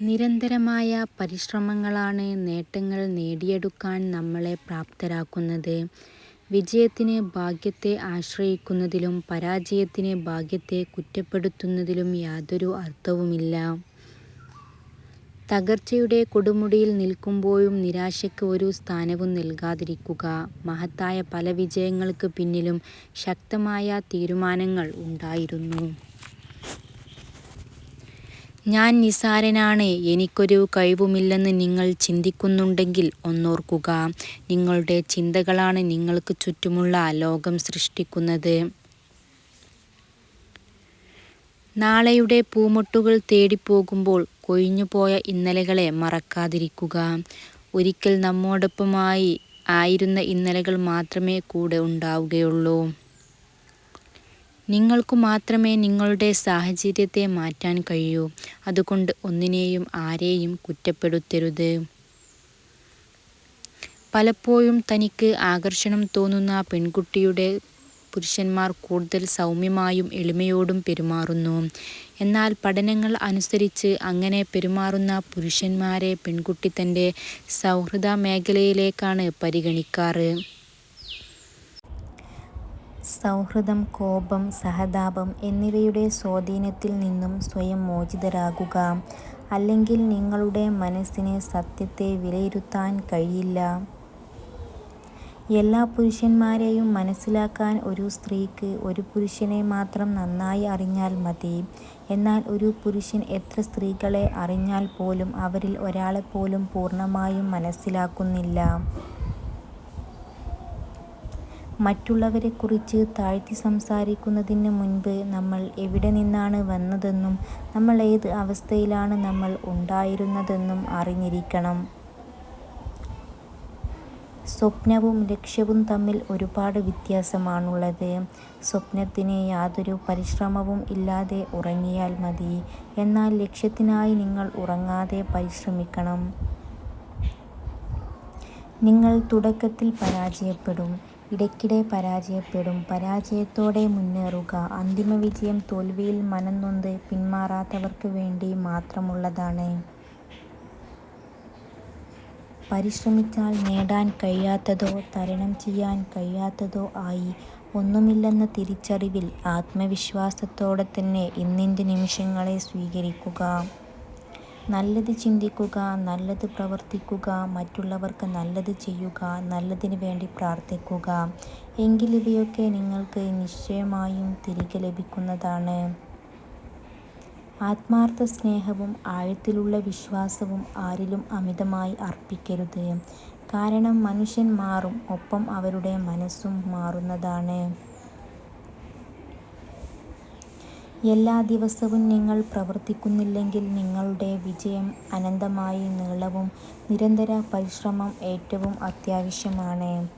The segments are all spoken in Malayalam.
നിരന്തരമായ പരിശ്രമങ്ങളാണ് നേട്ടങ്ങൾ നേടിയെടുക്കാൻ നമ്മളെ പ്രാപ്തരാക്കുന്നത്. വിജയത്തിന് ഭാഗ്യത്തെ ആശ്രയിക്കുന്നതിലും പരാജയത്തിന് ഭാഗ്യത്തെ കുറ്റപ്പെടുത്തുന്നതിലും യാതൊരു അർത്ഥവുമില്ല. തകർച്ചയുടെ കൊടുമുടിയിൽ നിൽക്കുമ്പോഴും നിരാശയ്ക്ക് ഒരു സ്ഥാനവും നൽകാതിരിക്കുക. മഹത്തായ പല വിജയങ്ങൾക്ക് പിന്നിലും ശക്തമായ തീരുമാനങ്ങൾ ഉണ്ടായിരുന്നു. ഞാൻ നിസാരനാണ് എനിക്കൊരു കഴിവുമില്ലെന്ന് നിങ്ങൾ ചിന്തിക്കുന്നുണ്ടെങ്കിൽ ഒന്നോർക്കുക, നിങ്ങളുടെ ചിന്തകളാണ് നിങ്ങൾക്ക് ചുറ്റുമുള്ള ലോകം സൃഷ്ടിക്കുന്നത്. നാളെയുടെ പൂമൊട്ടുകൾ തേടി പോകുമ്പോൾ കൊഴിഞ്ഞുപോയ ഇന്നലകളെ മറക്കാതിരിക്കുക. ഒരിക്കൽ നമ്മോടൊപ്പമായി ആയിരുന്ന ഇന്നലകൾ മാത്രമേ കൂടെ ഉണ്ടാവുകയുള്ളൂ. നിങ്ങൾക്കു മാത്രമേ നിങ്ങളുടെ സാഹചര്യത്തെ മാറ്റാൻ കഴിയൂ. അതുകൊണ്ട് ഒന്നിനെയും ആരെയും കുറ്റപ്പെടുത്തരുത്. പലപ്പോഴും തനിക്ക് ആകർഷണം തോന്നുന്ന പെൺകുട്ടിയുടെ പുരുഷന്മാർ കൂടുതൽ സൗമ്യമായും എളിമയോടും പെരുമാറുന്നു. എന്നാൽ പഠനങ്ങൾ അനുസരിച്ച് അങ്ങനെ പെരുമാറുന്ന പുരുഷന്മാരെ പെൺകുട്ടി തന്റെ സൗഹൃദ മേഖലയിലേക്കാണ് പരിഗണിക്കാറ്. സൗഹൃദം, കോപം, സഹതാപം എന്നിവയുടെ സ്വാധീനത്തിൽ നിന്നും സ്വയം മോചിതരാകുക. അല്ലെങ്കിൽ നിങ്ങളുടെ മനസ്സിന് സത്യത്തെ വിലയിരുത്താൻ കഴിയില്ല. എല്ലാ പുരുഷന്മാരെയും മനസ്സിലാക്കാൻ ഒരു സ്ത്രീക്ക് ഒരു പുരുഷനെ മാത്രം നന്നായി അറിഞ്ഞാൽ മതി. എന്നാൽ ഒരു പുരുഷൻ എത്ര സ്ത്രീകളെ അറിഞ്ഞാൽ പോലും അവരിൽ ഒരാളെപ്പോലും പൂർണമായും മനസ്സിലാക്കുന്നില്ല. മറ്റുള്ളവരെക്കുറിച്ച് താഴ്ത്തി സംസാരിക്കുന്നതിന് മുൻപ് നമ്മൾ എവിടെ നിന്നാണ് വന്നതെന്നും നമ്മൾ ഏത് അവസ്ഥയിലാണ് നമ്മൾ ഉണ്ടായിരുന്നതെന്നും അറിഞ്ഞിരിക്കണം. സ്വപ്നവും ലക്ഷ്യവും തമ്മിൽ ഒരുപാട് വ്യത്യാസമാണുള്ളത്. സ്വപ്നത്തിന് യാതൊരു പരിശ്രമവും ഇല്ലാതെ ഉറങ്ങിയാൽ മതി. എന്നാൽ ലക്ഷ്യത്തിനായി നിങ്ങൾ ഉറങ്ങാതെ പരിശ്രമിക്കണം. നിങ്ങൾ തുടക്കത്തിൽ പരാജയപ്പെടും, ഇടയ്ക്കിടെ പരാജയപ്പെടും. പരാജയത്തോടെ മുന്നേറുക. അന്തിമ വിജയം തോൽവിയിൽ മനംനൊന്ത് പിന്മാറാത്തവർക്ക് വേണ്ടി മാത്രമുള്ളതാണ്. പരിശ്രമിച്ചാൽ നേടാൻ കഴിയാത്തതോ തരണം ചെയ്യാൻ കഴിയാത്തതോ ആയി ഒന്നുമില്ലെന്ന തിരിച്ചറിവിൽ ആത്മവിശ്വാസത്തോടെ തന്നെ ഇന്നിന്റെ നിമിഷങ്ങളെ സ്വീകരിക്കുക. നല്ലത് ചിന്തിക്കുക, നല്ലത് പ്രവർത്തിക്കുക, മറ്റുള്ളവർക്ക് നല്ലത് ചെയ്യുക, നല്ലതിന് വേണ്ടി പ്രാർത്ഥിക്കുക. എങ്കിൽ ഇവയൊക്കെ നിങ്ങൾക്ക് നിശ്ചയമായും തിരികെ ലഭിക്കുന്നതാണ്. ആത്മാർത്ഥ സ്നേഹവും ആഴത്തിലുള്ള വിശ്വാസവും ആരിലും അമിതമായി അർപ്പിക്കരുത്. കാരണം മനുഷ്യൻ മാറും, ഒപ്പം അവരുടെ മനസ്സും മാറുന്നതാണ്. എല്ലാ ദിവസവും നിങ്ങൾ പ്രവർത്തിക്കുന്നില്ലെങ്കിൽ നിങ്ങളുടെ വിജയം അനന്തമായി നീളവും. നിരന്തര പരിശ്രമം ഏറ്റവും അത്യാവശ്യമാണ്.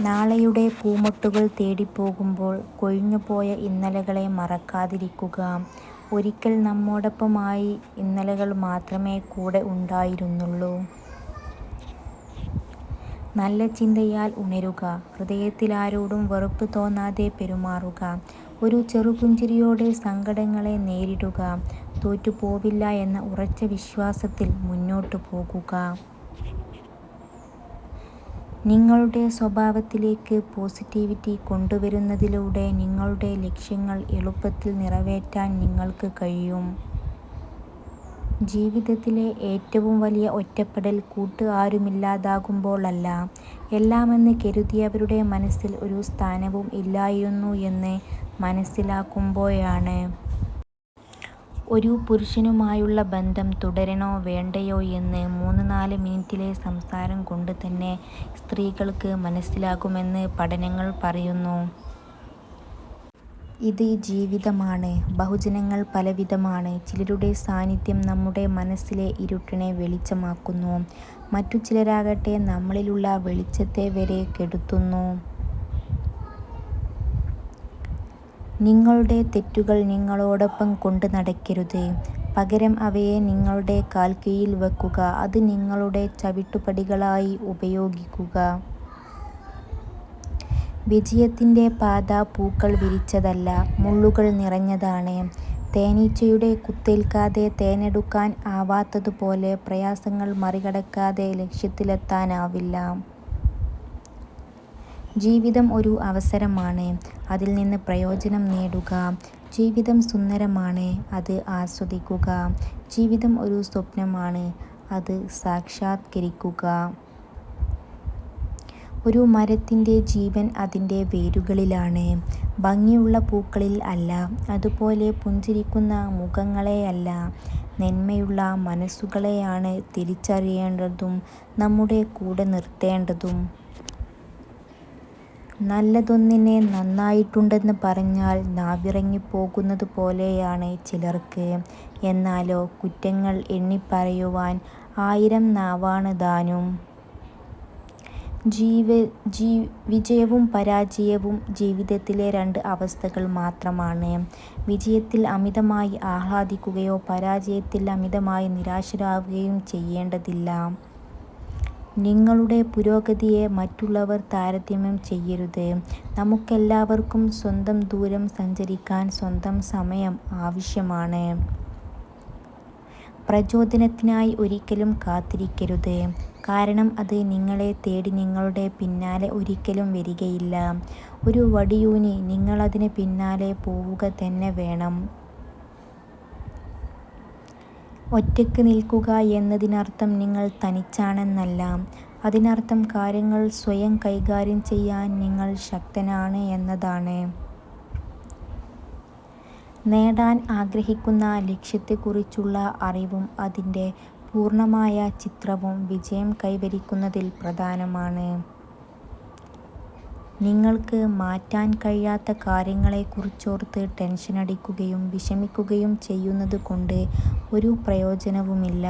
നാളെയുടെ പൂമൊട്ടുകൾ തേടിപ്പോകുമ്പോൾ കൊഴിഞ്ഞുപോയ ഇന്നലകളെ മറക്കാതിരിക്കുക. ഒരിക്കൽ നമ്മോടൊപ്പമായി ഇന്നലകൾ മാത്രമേ കൂടെ ഉണ്ടായിരുന്നുള്ളൂ. നല്ല ചിന്തയാൽ ഉണരുക. ഹൃദയത്തിലാരോടും വെറുപ്പ് തോന്നാതെ പെരുമാറുക. ഒരു ചെറുപുഞ്ചിരിയോടെ സങ്കടങ്ങളെ നേരിടുക. തോറ്റുപോവില്ല എന്ന ഉറച്ച വിശ്വാസത്തിൽ മുന്നോട്ടു പോകുക. നിങ്ങളുടെ സ്വഭാവത്തിലേക്ക് പോസിറ്റിവിറ്റി കൊണ്ടുവരുന്നതിലൂടെ നിങ്ങളുടെ ലക്ഷ്യങ്ങൾ എളുപ്പത്തിൽ നിറവേറ്റാൻ നിങ്ങൾക്ക് കഴിയും. ജീവിതത്തിലെ ഏറ്റവും വലിയ ഒറ്റപ്പെടൽ കൂട്ട് ആരുമില്ലാതാകുമ്പോഴല്ല എല്ലാമെന്ന് കരുതിയവരുടെ മനസ്സിൽ ഒരു സ്ഥാനവും ഇല്ലായിരുന്നു എന്ന് മനസ്സിലാക്കുമ്പോഴാണ്. ഒരു പുരുഷനുമായുള്ള ബന്ധം തുടരണോ വേണ്ടയോ എന്ന് മൂന്ന് നാല് മിനിറ്റിലെ സംസാരം കൊണ്ട് തന്നെ സ്ത്രീകൾക്ക് മനസ്സിലാകുമെന്ന് പഠനങ്ങൾ പറയുന്നു. ഇത് ജീവിതമാണ്. ബഹുജനങ്ങൾ പലവിധമാണ്. ചിലരുടെ സാന്നിധ്യം നമ്മുടെ മനസ്സിലെ ഇരുട്ടിനെ വെളിച്ചമാക്കുന്നു. മറ്റു ചിലരാകട്ടെ നമ്മളിലുള്ള വെളിച്ചത്തെ വരെ കെടുത്തുന്നു. നിങ്ങളുടെ തെറ്റുകൾ നിങ്ങളോടൊപ്പം കൊണ്ട് നടക്കരുത്. പകരം അവയെ നിങ്ങളുടെ കാൽക്കീഴിൽ വയ്ക്കുക. അത് നിങ്ങളുടെ ചവിട്ടുപടികളായി ഉപയോഗിക്കുക. വിജയത്തിന്റെ പാത പൂക്കൾ വിരിച്ചതല്ല, മുള്ളുകൾ നിറഞ്ഞതാണ്. തേനീച്ചയുടെ കുത്തേൽക്കാതെ തേനെടുക്കാൻ ആവാത്തതുപോലെ പ്രയാസങ്ങൾ മറികടക്കാതെ ലക്ഷ്യത്തിലെത്താനാവില്ല. ജീവിതം ഒരു അവസരമാണ്. അതിൽ നിന്ന് പ്രയോജനം നേടുക. ജീവിതം സുന്ദരമാണ്. അത് ആസ്വദിക്കുക. ജീവിതം ഒരു സ്വപ്നമാണ്. അത് സാക്ഷാത്കരിക്കുക. ഒരു മരത്തിന്റെ ജീവൻ അതിന്റെ വേരുകളിലാണ്. ഭംഗിയുള്ള പൂക്കളിൽ അല്ല. അതുപോലെ പുഞ്ചിരിക്കുന്ന മുഖങ്ങളെയല്ല, നന്മയുള്ള മനസ്സുകളെയാണ് തിരിച്ചറിയേണ്ടതും നമ്മുടെ കൂടെ നിർത്തേണ്ടതും. നല്ലതൊന്നിനെ നന്നായിട്ടുണ്ടെന്ന് പറഞ്ഞാൽ നാവിറങ്ങിപ്പോകുന്നത് പോലെയാണ് ചിലർക്ക്. എന്നാലോ കുറ്റങ്ങൾ എണ്ണിപ്പറയുവാൻ ആയിരം നാവാണ് താനും. വിജയവും പരാജയവും ജീവിതത്തിലെ രണ്ട് അവസ്ഥകൾ മാത്രമാണ്. വിജയത്തിൽ അമിതമായി ആഹ്ലാദിക്കുകയോ പരാജയത്തിൽ അമിതമായി നിരാശരാകുകയും ചെയ്യേണ്ടതില്ല. നിങ്ങളുടെ പുരോഗതിയെ മറ്റുള്ളവർ താരതമ്യം ചെയ്യരുത്. നമുക്കെല്ലാവർക്കും സ്വന്തം ദൂരം സഞ്ചരിക്കാൻ സ്വന്തം സമയം ആവശ്യമാണ്. പ്രചോദനത്തിനായി ഒരിക്കലും കാത്തിരിക്കരുത്. കാരണം അത് നിങ്ങളെ തേടി നിങ്ങളുടെ പിന്നാലെ ഒരിക്കലും വരികയില്ല. ഒരു വടിയൂന്നി നിങ്ങളതിന് പിന്നാലെ പോവുക തന്നെ വേണം. ഒറ്റയ്ക്ക് നിൽക്കുക എന്നതിനർത്ഥം നിങ്ങൾ തനിച്ചാണെന്നല്ല. അതിനർത്ഥം കാര്യങ്ങൾ സ്വയം കൈകാര്യം ചെയ്യാൻ നിങ്ങൾ ശക്തനാണ് എന്നതാണ്. നേടാൻ ആഗ്രഹിക്കുന്ന ലക്ഷ്യത്തെക്കുറിച്ചുള്ള അറിവും അതിന്റെ പൂർണമായ ചിത്രവും വിജയം കൈവരിക്കുന്നതിൽ പ്രധാനമാണ്. നിങ്ങൾക്ക് മാറ്റാൻ കഴിയാത്ത കാര്യങ്ങളെക്കുറിച്ചോർത്ത് ടെൻഷനടിക്കുകയും വിഷമിക്കുകയും ചെയ്യുന്നത് കൊണ്ട് ഒരു പ്രയോജനവുമില്ല.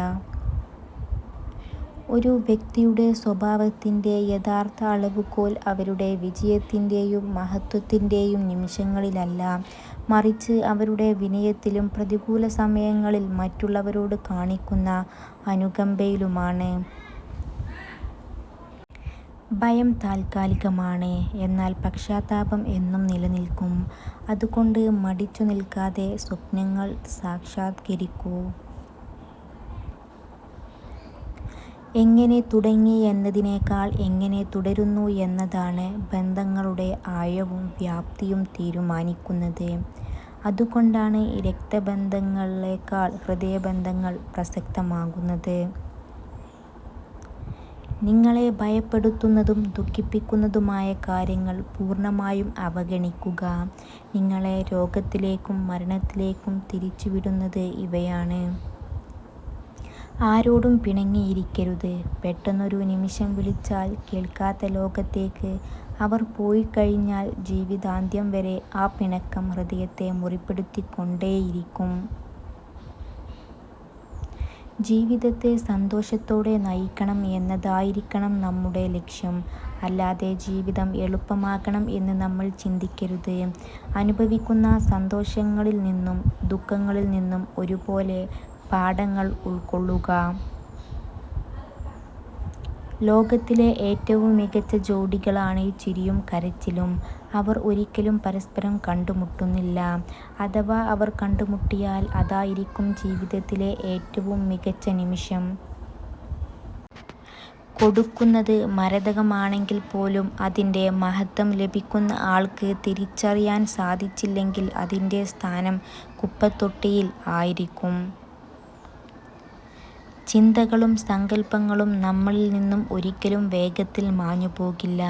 ഒരു വ്യക്തിയുടെ സ്വഭാവത്തിന്റെ യഥാർത്ഥ അളവുകോൽ അവരുടെ വിജയത്തിന്റെയും മഹത്വത്തിന്റെയും നിമിഷങ്ങളിലല്ല, മറിച്ച് അവരുടെ വിനയത്തിലും പ്രതികൂല സമയങ്ങളിൽ മറ്റുള്ളവരോട് കാണിക്കുന്ന അനുകമ്പയിലുമാണ്. ഭയം താൽക്കാലികമാണ്. എന്നാൽ പക്ഷാത്താപം എന്നും നിലനിൽക്കും. അതുകൊണ്ട് മടിച്ചു നിൽക്കാതെ സ്വപ്നങ്ങൾ സാക്ഷാത്കരിക്കൂ. എങ്ങനെ തുടങ്ങി എന്നതിനേക്കാൾ എങ്ങനെ തുടരുന്നു എന്നതാണ് ബന്ധങ്ങളുടെ ആഴവും വ്യാപ്തിയും തീരുമാനിക്കുന്നത്. അതുകൊണ്ടാണ് രക്തബന്ധങ്ങളേക്കാൾ ഹൃദയബന്ധങ്ങൾ പ്രസക്തമാകുന്നത്. നിങ്ങളെ ഭയപ്പെടുത്തുന്നതും ദുഃഖിപ്പിക്കുന്നതുമായ കാര്യങ്ങൾ പൂർണമായും അവഗണിക്കുക. നിങ്ങളെ രോഗത്തിലേക്കും മരണത്തിലേക്കും തിരിച്ചുവിടുന്നത് ഇവയാണ്. ആരോടും പിണങ്ങിയിരിക്കരുത്. പെട്ടെന്നൊരു നിമിഷം വിളിച്ചാൽ കേൾക്കാത്ത ലോകത്തേക്ക് അവർ പോയി കഴിഞ്ഞാൽ ജീവിതാന്ത്യം വരെ ആ പിണക്കം ഹൃദയത്തെ മുറിപ്പെടുത്തിക്കൊണ്ടേയിരിക്കും. ജീവിതത്തെ സന്തോഷത്തോടെ നയിക്കണം എന്നതായിരിക്കണം നമ്മുടെ ലക്ഷ്യം. അല്ലാതെ ജീവിതം എളുപ്പമാക്കണം എന്ന് നമ്മൾ ചിന്തിക്കരുത്. അനുഭവിക്കുന്ന സന്തോഷങ്ങളിൽ നിന്നും ദുഃഖങ്ങളിൽ നിന്നും ഒരുപോലെ പാഠങ്ങൾ ഉൾക്കൊള്ളുക. ലോകത്തിലെ ഏറ്റവും മികച്ച ജോഡികളാണ് ഈ ചിരിയും കരച്ചിലും. അവർ ഒരിക്കലും പരസ്പരം കണ്ടുമുട്ടുന്നില്ല. അഥവാ അവർ കണ്ടുമുട്ടിയാൽ അതായിരിക്കും ജീവിതത്തിലെ ഏറ്റവും മികച്ച നിമിഷം. കൊടുക്കുന്നത് മരതകമാണെങ്കിൽ പോലും അതിന്റെ മഹത്വം ലഭിക്കുന്ന ആൾക്ക് തിരിച്ചറിയാൻ സാധിച്ചില്ലെങ്കിൽ അതിന്റെ സ്ഥാനം കുപ്പത്തൊട്ടിയിൽ ആയിരിക്കും. ചിന്തകളും സങ്കല്പങ്ങളും നമ്മളിൽ നിന്നും ഒരിക്കലും വേഗത്തിൽ മാഞ്ഞു പോകില്ല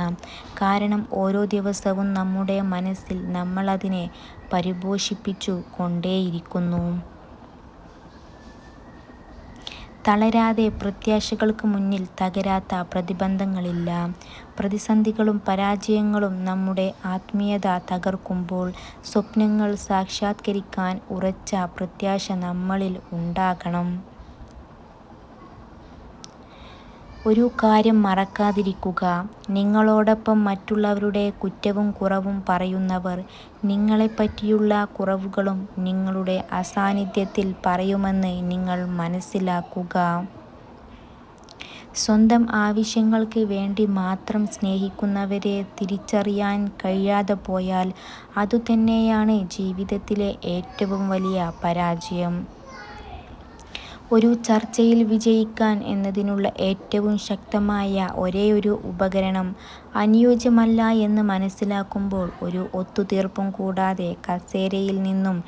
കാരണം ഓരോ ദിവസവും നമ്മുടെ മനസ്സിൽ നമ്മളതിനെ പരിപോഷിപ്പിച്ചു കൊണ്ടേയിരിക്കുന്നു. തളരാതെ പ്രത്യാശകൾക്ക് മുന്നിൽ തകരാത്ത പ്രതിബന്ധങ്ങളില്ല. പ്രതിസന്ധികളും പരാജയങ്ങളും നമ്മുടെ ആത്മീയത തകർക്കുമ്പോൾ സ്വപ്നങ്ങൾ സാക്ഷാത്കരിക്കാൻ ഉറച്ച പ്രത്യാശ നമ്മളിൽ ഉണ്ടാകണം. ഒരു കാര്യം മറക്കാതിരിക്കുക. നിങ്ങളോടൊപ്പം മറ്റുള്ളവരുടെ കുറ്റവും കുറവും പറയുന്നവർ നിങ്ങളെപ്പറ്റിയുള്ള കുറവുകളും നിങ്ങളുടെ അസാന്നിധ്യത്തിൽ പറയുമെന്ന് നിങ്ങൾ മനസ്സിലാക്കുക. സ്വന്തം ആവശ്യങ്ങൾക്ക് വേണ്ടി മാത്രം സ്നേഹിക്കുന്നവരെ തിരിച്ചറിയാൻ കഴിയാതെ പോയാൽ അതുതന്നെയാണ് ജീവിതത്തിലെ ഏറ്റവും വലിയ പരാജയം. ഒരു ചർച്ചയിൽ വിജയിക്കാൻ എന്നതിനുള്ള ഏറ്റവും ശക്തമായ ഒരേയൊരു ഉപകരണം അനുയോജ്യമല്ല എന്ന് മനസ്സിലാക്കുമ്പോൾ ഒരു ഒത്തുതീർപ്പും കൂടാതെ കസേരയിൽ നിന്നും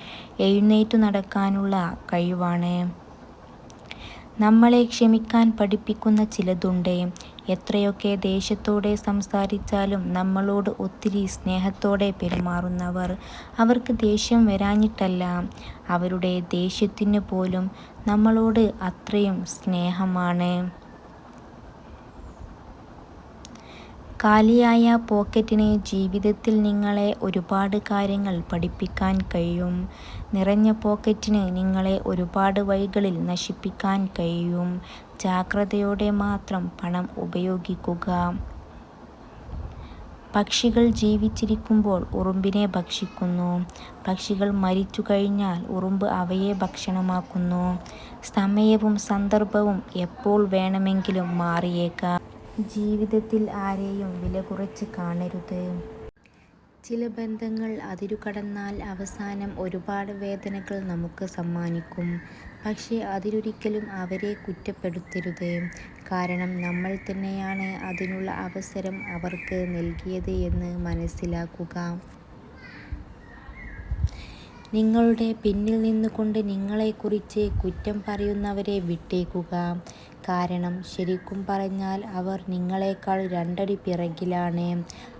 എഴുന്നേറ്റു നടക്കാനുള്ള കഴിവാണ്. നമ്മളെ ക്ഷമിക്കാൻ പഠിപ്പിക്കുന്ന ചിലതുണ്ട്. എത്രയൊക്കെ ദേഷ്യത്തോടെ സംസാരിച്ചാലും നമ്മളോട് ഒത്തിരി സ്നേഹത്തോടെ പെരുമാറുന്നവർ അവർക്ക് ദേഷ്യം വരാഞ്ഞിട്ടല്ല, അവരുടെ ദേഷ്യത്തിനു പോലും നമ്മളോട് അത്രയും സ്നേഹമാണ്. കാലിയായ പോക്കറ്റിന് ജീവിതത്തിൽ നിങ്ങളെ ഒരുപാട് കാര്യങ്ങൾ പഠിപ്പിക്കാൻ കഴിയും. നിറഞ്ഞ പോക്കറ്റിന് നിങ്ങളെ ഒരുപാട് വഴികളിൽ നശിപ്പിക്കാൻ കഴിയും. ജാഗ്രതയോടെ മാത്രം പണം ഉപയോഗിക്കുക. പക്ഷികൾ ജീവിച്ചിരിക്കുമ്പോൾ ഉറുമ്പിനെ ഭക്ഷിക്കുന്നു. പക്ഷികൾ മരിച്ചു കഴിഞ്ഞാൽ ഉറുമ്പ് അവയെ ഭക്ഷണമാക്കുന്നു. സമയവും സന്ദർഭവും എപ്പോൾ വേണമെങ്കിലും മാറിയേക്കാം. ജീവിതത്തിൽ ആരെയും വിലകുറച്ച് കാണരുത്. ചില ബന്ധങ്ങൾ അതിരുകടന്നാൽ അവസാനം ഒരുപാട് വേദനകൾ നമുക്ക് സമ്മാനിക്കും. പക്ഷേ അതിലൊരിക്കലും അവരെ കുറ്റപ്പെടുത്തരുത്. കാരണം നമ്മൾ തന്നെയാണ് അതിനുള്ള അവസരം അവർക്ക് നൽകിയത് എന്ന് മനസ്സിലാക്കുക. നിങ്ങളുടെ പിന്നിൽ നിന്നുകൊണ്ട് നിങ്ങളെക്കുറിച്ച് കുറ്റം പറയുന്നവരെ വിട്ടേക്കുക. കാരണം ശരിക്കും പറഞ്ഞാൽ അവർ നിങ്ങളെക്കാൾ രണ്ടടി പിറകിലാണ്.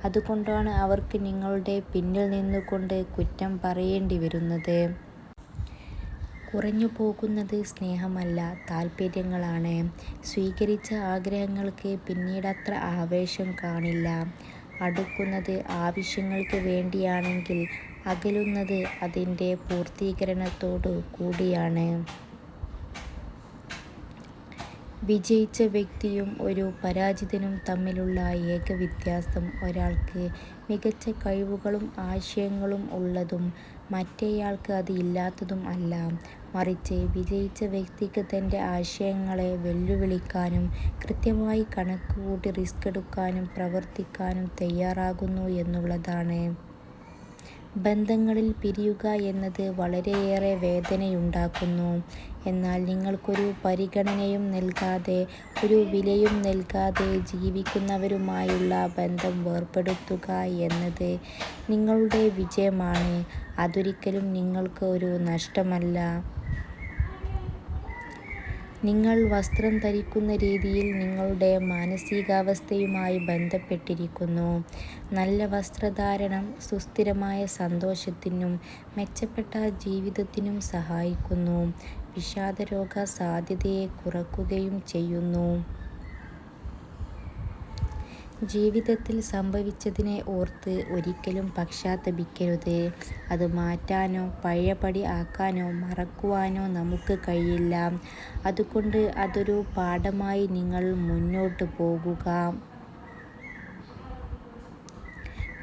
അതുകൊണ്ടാണ് അവർക്ക് നിങ്ങളുടെ പിന്നിൽ നിന്നുകൊണ്ട് കുറ്റം പറയേണ്ടി വരുന്നത്. കുറഞ്ഞുപോകുന്നത് സ്നേഹമല്ല, താൽപ്പര്യങ്ങളാണ് സ്വീകരിച്ച ആഗ്രഹങ്ങൾക്ക് പിന്നീടത്ര ആവേശം കാണില്ല. അടുക്കുന്നത് ആവശ്യങ്ങൾക്ക് വേണ്ടിയാണെങ്കിൽ അകലുന്നത് അതിന്റെ പൂർത്തീകരണത്തോടു കൂടിയാണ്. വിജയിച്ച വ്യക്തിയും ഒരു പരാജിതനും തമ്മിലുള്ള ഏക വ്യത്യാസം ഒരാൾക്ക് മികച്ച കഴിവുകളും ആശയങ്ങളും ഉള്ളതും മറ്റേയാൾക്ക് അത് ഇല്ലാത്തതും അല്ല. മറിച്ച് വിജയിച്ച വ്യക്തിക്ക് തന്റെ ആശയങ്ങളെ വെല്ലുവിളിക്കാനും കൃത്യമായി കണക്കുകൂട്ടി റിസ്ക് എടുക്കാനും പ്രവർത്തിക്കാനും തയ്യാറാകുന്നു എന്നുള്ളതാണ്. ബന്ധങ്ങളിൽ പിരിയുക എന്നത് വളരെയേറെ വേദനയുണ്ടാക്കുന്നു. എന്നാൽ നിങ്ങൾക്കൊരു പരിഗണനയും നൽകാതെ ഒരു വിലയും നൽകാതെ ജീവിക്കുന്നവരുമായുള്ള ബന്ധം വേർപ്പെടുത്തുക എന്നത് നിങ്ങളുടെ വിജയമാണ്. അതൊരിക്കലും നിങ്ങൾക്ക് ഒരു നഷ്ടമല്ല. നിങ്ങൾ വസ്ത്രം ധരിക്കുന്ന രീതിയിൽ നിങ്ങളുടെ മാനസികാവസ്ഥയുമായി ബന്ധപ്പെട്ടിരിക്കുന്നു. നല്ല വസ്ത്രധാരണം സുസ്ഥിരമായ സന്തോഷത്തിനും മെച്ചപ്പെട്ട ജീവിതത്തിനും സഹായിക്കുന്നു. വിഷാദരോഗ സാധ്യതയെ കുറയ്ക്കുകയും ചെയ്യുന്നു. ജീവിതത്തിൽ സംഭവിച്ചതിനെ ഓർത്ത് ഒരിക്കലും പശ്ചാത്തപിക്കരുത്. അത് മാറ്റാനോ പഴയപടി ആക്കാനോ മറക്കുവാനോ നമുക്ക് കഴിയില്ല. അതുകൊണ്ട് അതൊരു പാഠമായി നിങ്ങൾ മുന്നോട്ട് പോകുക.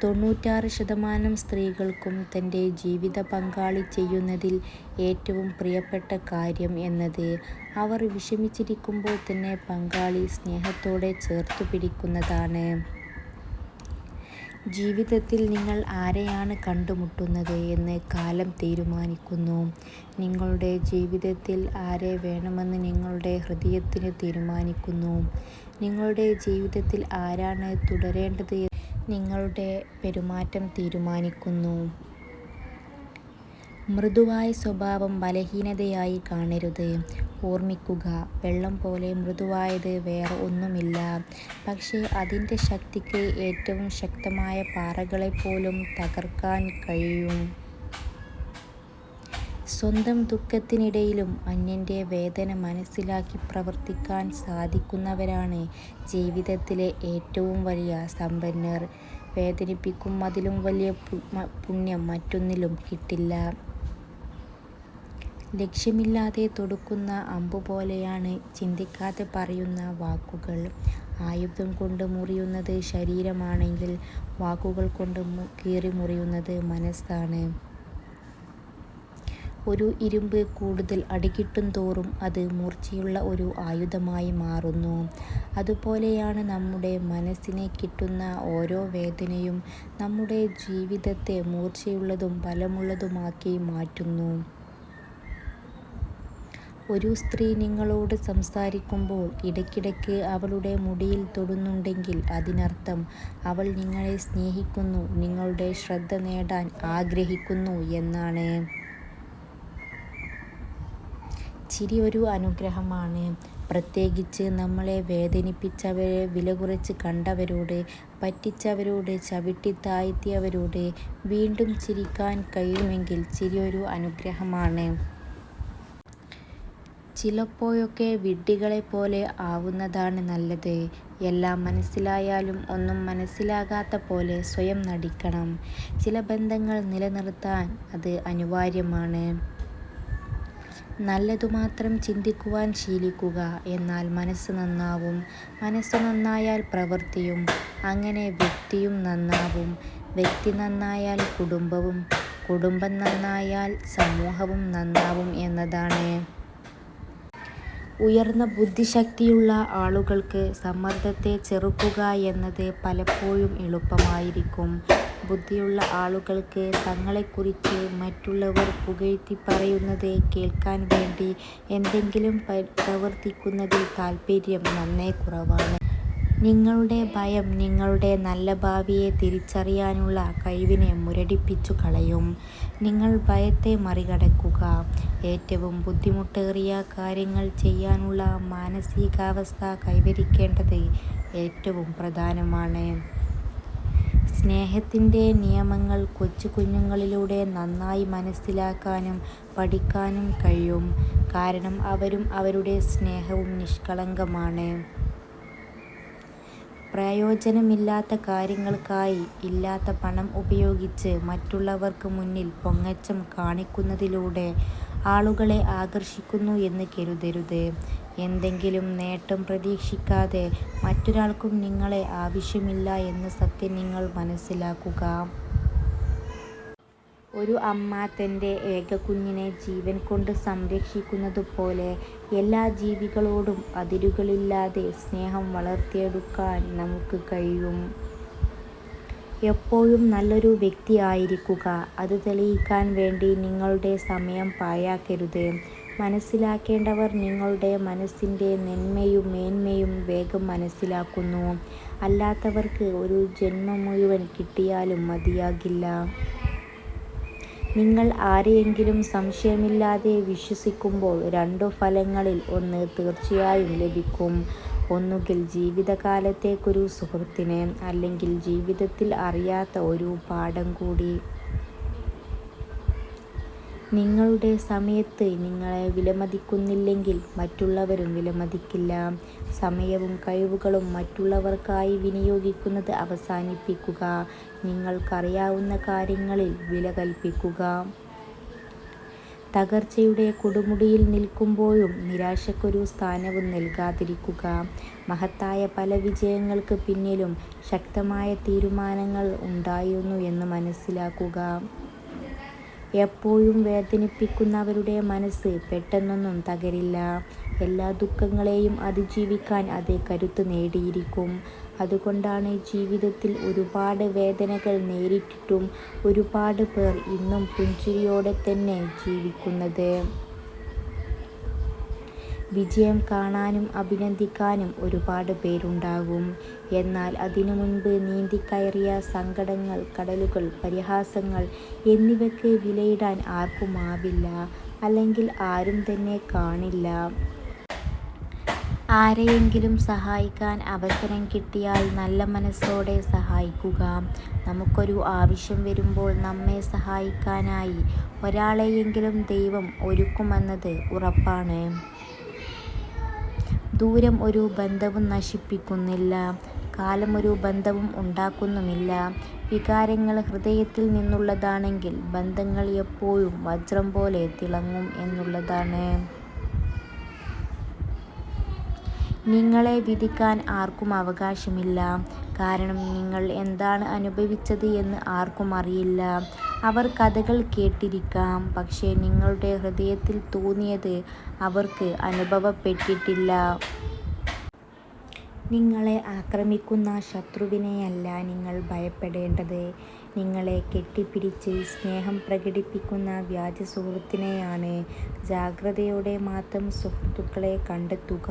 തൊണ്ണൂറ്റാറ് ശതമാനം സ്ത്രീകൾക്കും തന്റെ ജീവിത പങ്കാളി ചെയ്യുന്നതിൽ ഏറ്റവും പ്രിയപ്പെട്ട കാര്യം എന്നത് അവർ വിഷമിച്ചിരിക്കുമ്പോൾ തന്നെ പങ്കാളി സ്നേഹത്തോടെ ചേർത്തുപിടിക്കുന്നതാണ്. ജീവിതത്തിൽ നിങ്ങൾ ആരെയാണ് കണ്ടുമുട്ടുന്നത് എന്ന് കാലം തീരുമാനിക്കുന്നു. നിങ്ങളുടെ ജീവിതത്തിൽ ആരെ വേണമെന്ന് നിങ്ങളുടെ ഹൃദയത്തിന് തീരുമാനിക്കുന്നു. നിങ്ങളുടെ ജീവിതത്തിൽ ആരാണ് തുടരേണ്ടത് നിങ്ങളുടെ പെരുമാറ്റം തീരുമാനിക്കുന്നു. മൃദുവായ സ്വഭാവം ബലഹീനതയായി കാണരുത്. ഓർമ്മിക്കുക, വെള്ളം പോലെ മൃദുവായത് വേറെ ഒന്നുമില്ല. പക്ഷേ അതിന്റെ ശക്തിക്ക് ഏറ്റവും ശക്തമായ പാറകളെപ്പോലും തകർക്കാൻ കഴിയും. സ്വന്തം ദുഃഖത്തിനിടയിലും അന്യന്റെ വേദന മനസ്സിലാക്കി പ്രവർത്തിക്കാൻ സാധിക്കുന്നവരാണ് ജീവിതത്തിലെ ഏറ്റവും വലിയ സമ്പന്നർ. വേദനിപ്പിക്കും അതിലും വലിയ പുണ്യം മറ്റൊന്നിലും കിട്ടില്ല. ലക്ഷ്യമില്ലാതെ തൊടുക്കുന്ന അമ്പുപോലെയാണ് ചിന്തിക്കാതെ പറയുന്ന വാക്കുകൾ. ആയുധം കൊണ്ട് മുറിയുന്നത് ശരീരമാണെങ്കിൽ വാക്കുകൾ കൊണ്ട് കീറിമുറിയുന്നത് മനസ്സാണ്. ഒരു ഇരുമ്പ് കൂടുതൽ അടികിട്ടുന്തോറും അത് മൂർച്ചയുള്ള ഒരു ആയുധമായി മാറുന്നു. അതുപോലെയാണ് നമ്മുടെ മനസ്സിനെ കിട്ടുന്ന ഓരോ വേദനയും നമ്മുടെ ജീവിതത്തെ മൂർച്ചയുള്ളതും ബലമുള്ളതുമാക്കി മാറ്റുന്നു. ഒരു സ്ത്രീ നിങ്ങളോട് സംസാരിക്കുമ്പോൾ ഇടയ്ക്കിടയ്ക്ക് അവളുടെ മുടിയിൽ തൊടുന്നുണ്ടെങ്കിൽ അതിനർത്ഥം അവൾ നിങ്ങളെ സ്നേഹിക്കുന്നു, നിങ്ങളുടെ ശ്രദ്ധ നേടാൻ ആഗ്രഹിക്കുന്നു എന്നാണ്. ചിരി ഒരു അനുഗ്രഹമാണ്. പ്രത്യേകിച്ച് നമ്മളെ വേദനിപ്പിച്ചവരെ വില കുറച്ച് കണ്ടവരോട്, പറ്റിച്ചവരോട്, ചവിട്ടി താഴ്ത്തിയവരോട് വീണ്ടും ചിരിക്കാൻ കഴിയുമെങ്കിൽ ചിരി ഒരു അനുഗ്രഹമാണ്. ചിലപ്പോഴൊക്കെ വിഡ്ഢികളെ പോലെ ആവുന്നതാണ് നല്ലത്. എല്ലാം മനസ്സിലായാലും ഒന്നും മനസ്സിലാകാത്ത പോലെ സ്വയം നടിക്കണം. ചില ബന്ധങ്ങൾ നിലനിർത്താൻ അത് അനിവാര്യമാണ്. നല്ലതു മാത്രം ചിന്തിക്കുവാൻ ശീലിക്കുക. എന്നാൽ മനസ്സ് നന്നാവും. മനസ്സ് നന്നായാൽ പ്രവൃത്തിയും അങ്ങനെ വ്യക്തിയും നന്നാവും. വ്യക്തി നന്നായാൽ കുടുംബവും, കുടുംബം നന്നായാൽ സമൂഹവും നന്നാവും എന്നതാണ്. ഉയർന്ന ബുദ്ധിശക്തിയുള്ള ആളുകൾക്ക് സമ്മർദ്ദത്തെ ചെറുക്കുക എന്നത് പലപ്പോഴും എളുപ്പമായിരിക്കും. ബുദ്ധിയുള്ള ആളുകൾക്ക് തങ്ങളെക്കുറിച്ച് മറ്റുള്ളവർ പുകഴ്ത്തി പറയുന്നത് കേൾക്കാൻ വേണ്ടി എന്തെങ്കിലും പ്രവർത്തിക്കുന്നതിൽ താൽപര്യം നന്നേ കുറവാണ്. നിങ്ങളുടെ ഭയം നിങ്ങളുടെ നല്ല ഭാവിയെ തിരിച്ചറിയാനുള്ള കഴിവിനെ മുരടിപ്പിച്ചുകളയും. നിങ്ങൾ ഭയത്തെ മറികടക്കുക. ഏറ്റവും ബുദ്ധിമുട്ടേറിയ കാര്യങ്ങൾ ചെയ്യാനുള്ള മാനസികാവസ്ഥ കൈവരിക്കേണ്ടത് ഏറ്റവും പ്രധാനമാണ്. സ്നേഹത്തിന്റെ നിയമങ്ങൾ കൊച്ചുകുഞ്ഞുങ്ങളിലൂടെ നന്നായി മനസ്സിലാക്കാനും പഠിക്കാനും കഴിയും. കാരണം അവരും അവരുടെ സ്നേഹവും നിഷ്കളങ്കമാണ്. പ്രയോജനമില്ലാത്ത കാര്യങ്ങൾക്കായി ഇല്ലാത്ത പണം ഉപയോഗിച്ച് മറ്റുള്ളവർക്ക് മുന്നിൽ പൊങ്ങച്ചം കാണിക്കുന്നതിലൂടെ ആളുകളെ ആകർഷിക്കുന്നു എന്ന് കരുതരുത്. എന്തെങ്കിലും നേട്ടം പ്രതീക്ഷിക്കാതെ മറ്റൊരാൾക്കും നിങ്ങളെ ആവശ്യമില്ല എന്ന സത്യം നിങ്ങൾ മനസ്സിലാക്കുക. ഒരു അമ്മ തന്റെ ഏക കുഞ്ഞിനെ ജീവൻ കൊണ്ട് സംരക്ഷിക്കുന്നതുപോലെ എല്ലാ ജീവികളോടും അതിരുകളില്ലാതെ സ്നേഹം വളർത്തിയെടുക്കാൻ നമുക്ക് കഴിയും. എപ്പോഴും നല്ലൊരു വ്യക്തി ആയിരിക്കുക. അത് തെളിയിക്കാൻ വേണ്ടി നിങ്ങളുടെ സമയം പാഴാക്കരുത്. മനസ്സിലാക്കേണ്ടവർ നിങ്ങളുടെ മനസ്സിന്റെ നന്മയും മേന്മയും വേഗം മനസ്സിലാക്കുന്നു. അല്ലാത്തവർക്ക് ഒരു ജന്മം മുഴുവൻ കിട്ടിയാലും മതിയാകില്ല. നിങ്ങൾ ആരെയെങ്കിലും സംശയമില്ലാതെ വിശ്വസിക്കുമ്പോൾ രണ്ടു ഫലങ്ങളിൽ ഒന്ന് തീർച്ചയായും ലഭിക്കും. ഒന്നുകിൽ ജീവിതകാലത്തേക്കൊരു സുഹൃത്തിനെ, അല്ലെങ്കിൽ ജീവിതത്തിൽ അറിയാത്ത ഒരു പാഠം കൂടി. നിങ്ങളുടെ സമയത്ത് നിങ്ങളെ വിലമതിക്കുന്നില്ലെങ്കിൽ മറ്റുള്ളവരും വിലമതിക്കില്ല. സമയവും കഴിവുകളും മറ്റുള്ളവർക്കായി വിനിയോഗിക്കുന്നത് അവസാനിപ്പിക്കുക. നിങ്ങൾക്കറിയാവുന്ന കാര്യങ്ങളിൽ വില കൽപ്പിക്കുക. തകർച്ചയുടെ കൊടുമുടിയിൽ നിൽക്കുമ്പോഴും നിരാശക്കൊരു സ്ഥാനവും നൽകാതിരിക്കുക. മഹത്തായ പല വിജയങ്ങൾക്ക് പിന്നിലും ശക്തമായ തീരുമാനങ്ങൾ ഉണ്ടായിരുന്നു എന്ന് മനസ്സിലാക്കുക. എപ്പോഴും വേദനിപ്പിക്കുന്നവരുടെ മനസ്സ് പെട്ടെന്നൊന്നും തകരില്ല. എല്ലാ ദുഃഖങ്ങളെയും അതിജീവിക്കാൻ അത് കരുത്ത് നേടിയിരിക്കും. അതുകൊണ്ടാണ് ജീവിതത്തിൽ ഒരുപാട് വേദനകൾ നേരിട്ടിട്ടും ഒരുപാട് പേർ ഇന്നും പുഞ്ചിരിയോടെ തന്നെ ജീവിക്കുന്നത്. വിജയം കാണാനും അഭിനന്ദിക്കാനും ഒരുപാട് പേരുണ്ടാകും. എന്നാൽ അതിനു മുൻപ് നീന്തിക്കയറിയ സങ്കടങ്ങൾ, കടലുകൾ, പരിഹാസങ്ങൾ എന്നിവയ്ക്ക് വിലയിടാൻ ആർക്കുമാവില്ല. അല്ലെങ്കിൽ ആരും തന്നെ കാണില്ല. ആരെയെങ്കിലും സഹായിക്കാൻ അവസരം കിട്ടിയാൽ നല്ല മനസ്സോടെ സഹായിക്കുക. നമുക്കൊരു ആവശ്യം വരുമ്പോൾ നമ്മെ സഹായിക്കാനായി ഒരാളെയെങ്കിലും ദൈവം ഒരുക്കുമെന്നത് ഉറപ്പാണ്. ദൂരം ഒരു ബന്ധവും നശിപ്പിക്കുന്നില്ല. കാലം ഒരു ബന്ധവും ഉണ്ടാക്കുന്നുമില്ല. വികാരങ്ങൾ ഹൃദയത്തിൽ നിന്നുള്ളതാണെങ്കിൽ ബന്ധങ്ങൾ എപ്പോഴും വജ്രം പോലെ തിളങ്ങും എന്നുള്ളതാണ്. നിങ്ങളെ വിധിക്കാൻ ആർക്കും അവകാശമില്ല. കാരണം നിങ്ങൾ എന്താണ് അനുഭവിച്ചത് എന്ന് ആർക്കും അറിയില്ല. അവർ കഥകൾ കേട്ടിരിക്കാം, പക്ഷേ നിങ്ങളുടെ ഹൃദയത്തിൽ തോന്നിയത് അവർക്ക് അനുഭവപ്പെട്ടിട്ടില്ല. നിങ്ങളെ ആക്രമിക്കുന്ന ശത്രുവിനെയല്ല നിങ്ങൾ ഭയപ്പെടേണ്ടത്, നിങ്ങളെ കെട്ടിപ്പിടിച്ച് സ്നേഹം പ്രകടിപ്പിക്കുന്ന വ്യാജ സുഹൃത്തിനെയാണ്. ജാഗ്രതയോടെ മാത്രം സുഹൃത്തുക്കളെ കണ്ടെത്തുക.